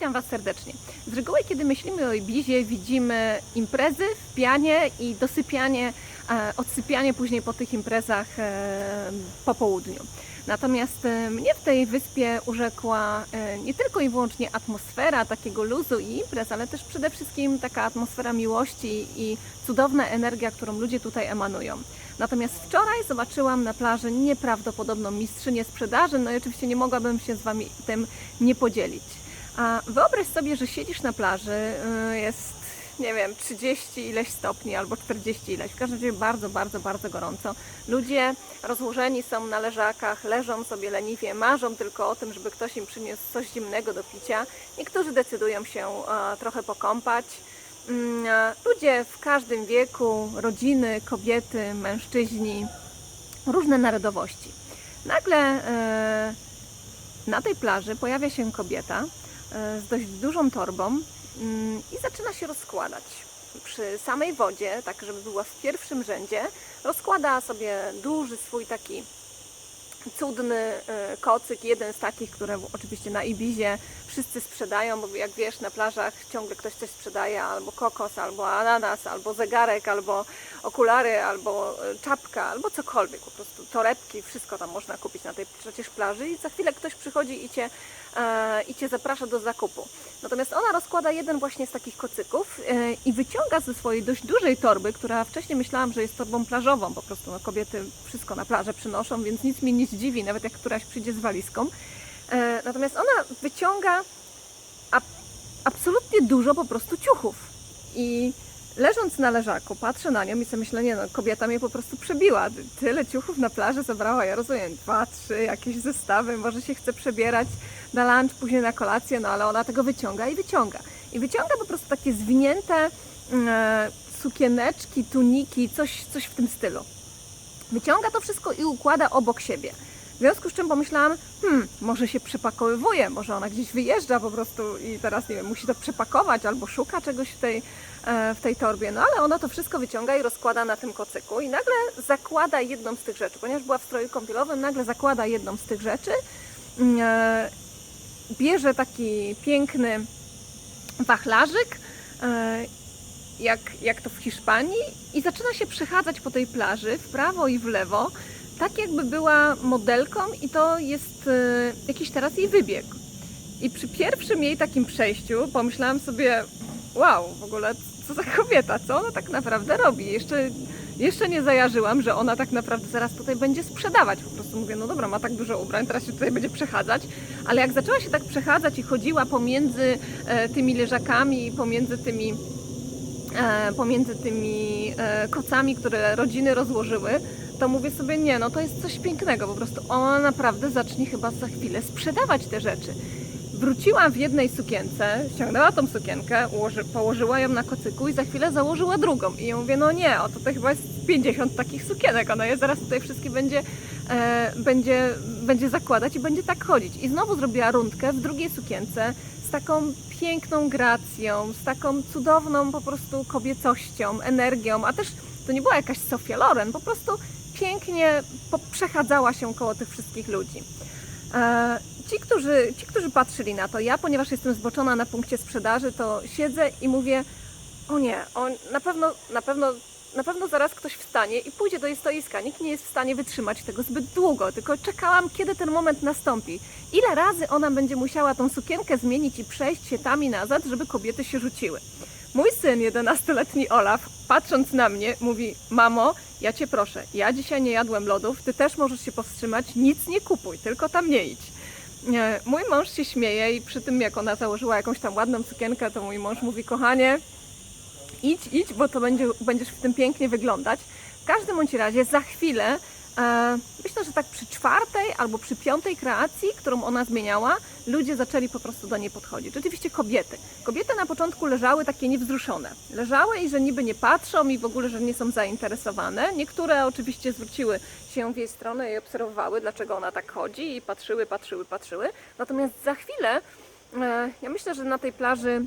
Witam Was serdecznie. Z reguły, kiedy myślimy o Ibizie, widzimy imprezy, wpianie i dosypianie, e, odsypianie później po tych imprezach e, po południu. Natomiast e, mnie w tej wyspie urzekła nie tylko i wyłącznie atmosfera takiego luzu i imprez, ale też przede wszystkim taka atmosfera miłości i cudowna energia, którą ludzie tutaj emanują. Natomiast wczoraj zobaczyłam na plaży nieprawdopodobną mistrzynię sprzedaży, no i oczywiście nie mogłabym się z Wami tym nie podzielić. A wyobraź sobie, że siedzisz na plaży, y, jest, nie wiem, 30 ileś stopni albo 40 ileś, w każdym razie bardzo, bardzo, bardzo gorąco. Ludzie rozłożeni są na leżakach, leżą sobie leniwie, marzą tylko o tym, żeby ktoś im przyniósł coś zimnego do picia. Niektórzy decydują się trochę pokąpać. Mm, Ludzie w każdym wieku, rodziny, kobiety, mężczyźni, różne narodowości. Nagle e, na tej plaży pojawia się kobieta z dość dużą torbą mm, i zaczyna się rozkładać. Przy samej wodzie, tak żeby była w pierwszym rzędzie, rozkłada sobie duży swój taki cudny e, kocyk, jeden z takich, które oczywiście na Ibizie wszyscy sprzedają, bo jak wiesz, na plażach ciągle ktoś coś sprzedaje, albo kokos, albo ananas, albo zegarek, albo okulary, albo e, czapka, albo cokolwiek, po prostu torebki, wszystko tam można kupić na tej przecież plaży i za chwilę ktoś przychodzi i cię, e, i cię zaprasza do zakupu. Natomiast ona rozkłada jeden właśnie z takich kocyków e, i wyciąga ze swojej dość dużej torby, która wcześniej myślałam, że jest torbą plażową, po prostu no, kobiety wszystko na plażę przynoszą, więc nic mnie nie zdziwi, nawet jak któraś przyjdzie z walizką. E, Natomiast ona wyciąga ab- absolutnie dużo po prostu ciuchów. I leżąc na leżaku, patrzę na nią i sobie myślę, nie no, kobieta mnie po prostu przebiła. Tyle ciuchów na plaży zabrała, ja rozumiem, dwa, trzy, jakieś zestawy, może się chce przebierać na lunch, później na kolację, no ale ona tego wyciąga i wyciąga. I wyciąga po prostu takie zwinięte mm, e, sukieneczki, tuniki, coś, coś w tym stylu. Wyciąga to wszystko i układa obok siebie. W związku z czym pomyślałam, hmm, może się przepakowywuje, może ona gdzieś wyjeżdża po prostu i teraz, nie wiem, musi to przepakować albo szuka czegoś w tej, e, w tej torbie. No ale ona to wszystko wyciąga i rozkłada na tym kocyku i nagle zakłada jedną z tych rzeczy, ponieważ była w stroju kąpielowym, nagle zakłada jedną z tych rzeczy, mm, e, bierze taki piękny wachlarzyk, e, jak, jak to w Hiszpanii, i zaczyna się przechadzać po tej plaży w prawo i w lewo, tak jakby była modelką, i to jest e, jakiś teraz jej wybieg. I przy pierwszym jej takim przejściu pomyślałam sobie, wow, w ogóle co za kobieta, co ona tak naprawdę robi? Jeszcze, jeszcze nie zajarzyłam, że ona tak naprawdę zaraz tutaj będzie sprzedawać. Po prostu mówię, no dobra, ma tak dużo ubrań, teraz się tutaj będzie przechadzać. Ale jak zaczęła się tak przechadzać i chodziła pomiędzy e, tymi leżakami, pomiędzy tymi e, pomiędzy tymi e, kocami, które rodziny rozłożyły, to mówię sobie, nie, no to jest coś pięknego, po prostu ona naprawdę zacznie chyba za chwilę sprzedawać te rzeczy. Wróciła w jednej sukience, ściągnęła tą sukienkę, ułoży, położyła ją na kocyku i za chwilę założyła drugą. I ja mówię, no nie, o to chyba jest 50 takich sukienek, ona je zaraz tutaj wszystkie będzie, e, będzie, będzie zakładać i będzie tak chodzić. I znowu zrobiła rundkę w drugiej sukience z taką piękną gracją, z taką cudowną po prostu kobiecością, energią, a też to nie była jakaś Sofia Loren, po prostu pięknie przechadzała się koło tych wszystkich ludzi. E, Ci którzy, ci, którzy patrzyli na to, ja, ponieważ jestem zboczona na punkcie sprzedaży, to siedzę i mówię, o nie, on na pewno, na pewno, na pewno zaraz ktoś wstanie i pójdzie do jej stoiska. Nikt nie jest w stanie wytrzymać tego zbyt długo, tylko czekałam, kiedy ten moment nastąpi. Ile razy ona będzie musiała tą sukienkę zmienić i przejść się tam i nazad, żeby kobiety się rzuciły. Mój syn, 11-letni Olaf, patrząc na mnie, mówi: Mamo, ja cię proszę, ja dzisiaj nie jadłem lodów, ty też możesz się powstrzymać, nic nie kupuj, tylko tam nie idź. Nie, Mój mąż się śmieje i przy tym, jak ona założyła jakąś tam ładną sukienkę, to mój mąż mówi: Kochanie, idź, idź, bo to będzie, będziesz w tym pięknie wyglądać. W każdym bądź razie za chwilę, e, myślę, że tak przy czwartej albo przy piątej kreacji, którą ona zmieniała, ludzie zaczęli po prostu do niej podchodzić. Oczywiście kobiety. Kobiety na początku leżały takie niewzruszone. Leżały i że niby nie patrzą i w ogóle, że nie są zainteresowane. Niektóre oczywiście zwróciły się w jej stronę i obserwowały, dlaczego ona tak chodzi i patrzyły, patrzyły, patrzyły. Natomiast za chwilę, e, ja myślę, że na tej plaży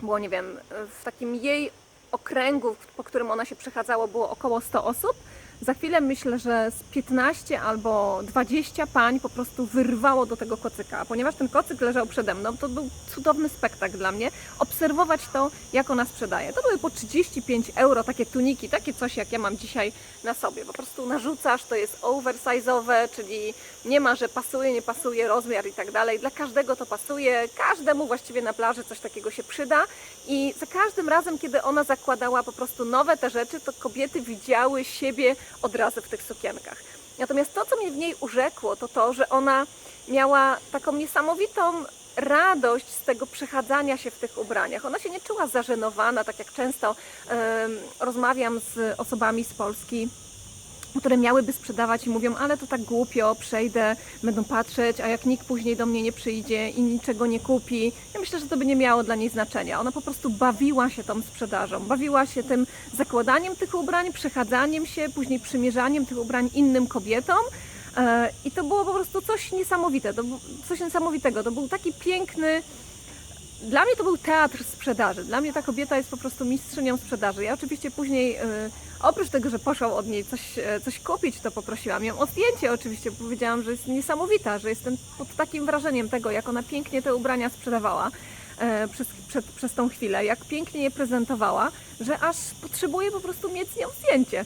było, nie wiem, w takim jej okręgu, po którym ona się przechadzała, było około 100 osób. Za chwilę myślę, że z 15 albo 20 pań po prostu wyrwało do tego kocyka. A ponieważ ten kocyk leżał przede mną, to był cudowny spektakl dla mnie. Obserwować to, jak ona sprzedaje. To były po 35 euro takie tuniki, takie coś, jak ja mam dzisiaj na sobie. Po prostu narzucasz, to jest oversize'owe, czyli nie ma, że pasuje, nie pasuje, rozmiar i tak dalej. Dla każdego to pasuje, każdemu właściwie na plaży coś takiego się przyda. I za każdym razem, kiedy ona zakładała po prostu nowe te rzeczy, to kobiety widziały siebie od razu w tych sukienkach. Natomiast to, co mnie w niej urzekło, to to, że ona miała taką niesamowitą radość z tego przechadzania się w tych ubraniach. Ona się nie czuła zażenowana, tak jak często rozmawiam z osobami z Polski, które miałyby sprzedawać i mówią, ale to tak głupio, przejdę, będą patrzeć, a jak nikt później do mnie nie przyjdzie i niczego nie kupi, ja myślę, że to by nie miało dla niej znaczenia. Ona po prostu bawiła się tą sprzedażą, bawiła się tym zakładaniem tych ubrań, przechadzaniem się, później przymierzaniem tych ubrań innym kobietom. E, I to było po prostu coś niesamowite, coś niesamowitego. To był taki piękny, dla mnie to był teatr sprzedaży. Dla mnie ta kobieta jest po prostu mistrzynią sprzedaży. Ja oczywiście później, y, oprócz tego, że poszłam od niej coś, e, coś kupić, to poprosiłam ją o zdjęcie oczywiście. Powiedziałam, że jest niesamowita, że jestem pod takim wrażeniem tego, jak ona pięknie te ubrania sprzedawała e, przez, przed, przez tą chwilę, jak pięknie je prezentowała, że aż potrzebuję po prostu mieć z nią zdjęcie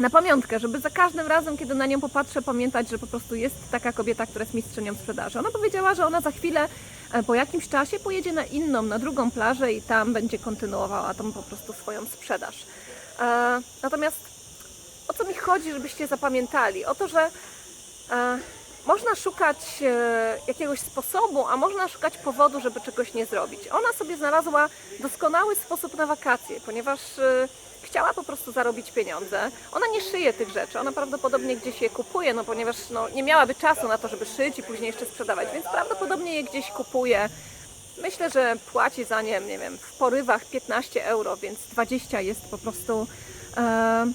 na pamiątkę, żeby za każdym razem, kiedy na nią popatrzę, pamiętać, że po prostu jest taka kobieta, która jest mistrzynią sprzedaży. Ona powiedziała, że ona za chwilę, e, po jakimś czasie, pojedzie na inną, na drugą plażę i tam będzie kontynuowała tą po prostu swoją sprzedaż. E, Natomiast o co mi chodzi, żebyście zapamiętali? O to, że e, można szukać jakiegoś sposobu, a można szukać powodu, żeby czegoś nie zrobić. Ona sobie znalazła doskonały sposób na wakacje, ponieważ chciała po prostu zarobić pieniądze. Ona nie szyje tych rzeczy, ona prawdopodobnie gdzieś je kupuje, no ponieważ no, nie miałaby czasu na to, żeby szyć i później jeszcze sprzedawać, więc prawdopodobnie je gdzieś kupuje. Myślę, że płaci za nie, nie wiem, w porywach 15 euro, więc 20 jest po prostu e,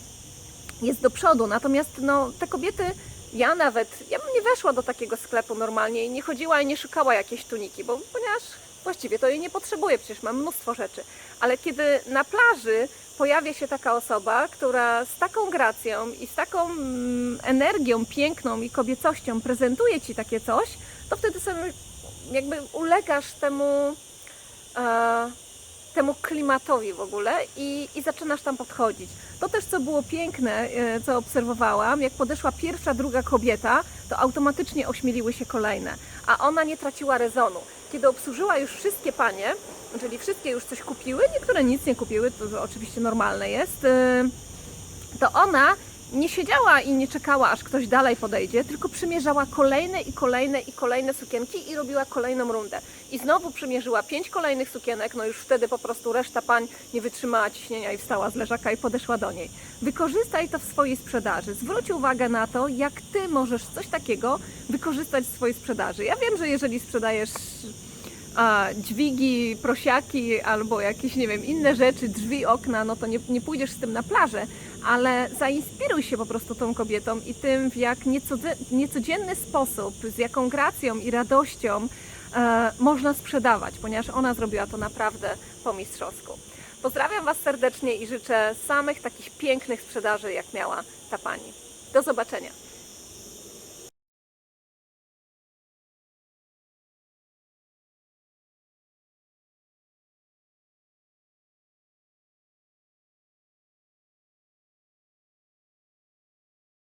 jest do przodu. Natomiast no, te kobiety, ja nawet, ja bym nie weszła do takiego sklepu normalnie i nie chodziła i nie szukała jakiejś tuniki, bo ponieważ właściwie to jej nie potrzebuję, przecież mam mnóstwo rzeczy. Ale kiedy na plaży pojawia się taka osoba, która z taką gracją i z taką mm, energią piękną i kobiecością prezentuje ci takie coś, to wtedy sobie jakby ulegasz temu. E, temu klimatowi w ogóle i, i zaczynasz tam podchodzić. To też, co było piękne, e, co obserwowałam, jak podeszła pierwsza, druga kobieta, to automatycznie ośmieliły się kolejne, a ona nie traciła rezonu. Kiedy obsłużyła już wszystkie panie, czyli wszystkie już coś kupiły, niektóre nic nie kupiły, to oczywiście normalne jest, e, to ona nie siedziała i nie czekała, aż ktoś dalej podejdzie, tylko przymierzała kolejne i kolejne i kolejne sukienki i robiła kolejną rundę. I znowu przymierzyła pięć kolejnych sukienek, no już wtedy po prostu reszta pań nie wytrzymała ciśnienia i wstała z leżaka i podeszła do niej. Wykorzystaj to w swojej sprzedaży. Zwróć uwagę na to, jak ty możesz coś takiego wykorzystać w swojej sprzedaży. Ja wiem, że jeżeli sprzedajesz a, dźwigi, prosiaki albo jakieś, nie wiem, inne rzeczy, drzwi, okna, no to nie, nie pójdziesz z tym na plażę, ale zainspiruj się po prostu tą kobietą i tym, w jak niecodzienny sposób, z jaką gracją i radością e, można sprzedawać, ponieważ ona zrobiła to naprawdę po mistrzowsku. Pozdrawiam Was serdecznie i życzę samych takich pięknych sprzedaży, jak miała ta pani. Do zobaczenia.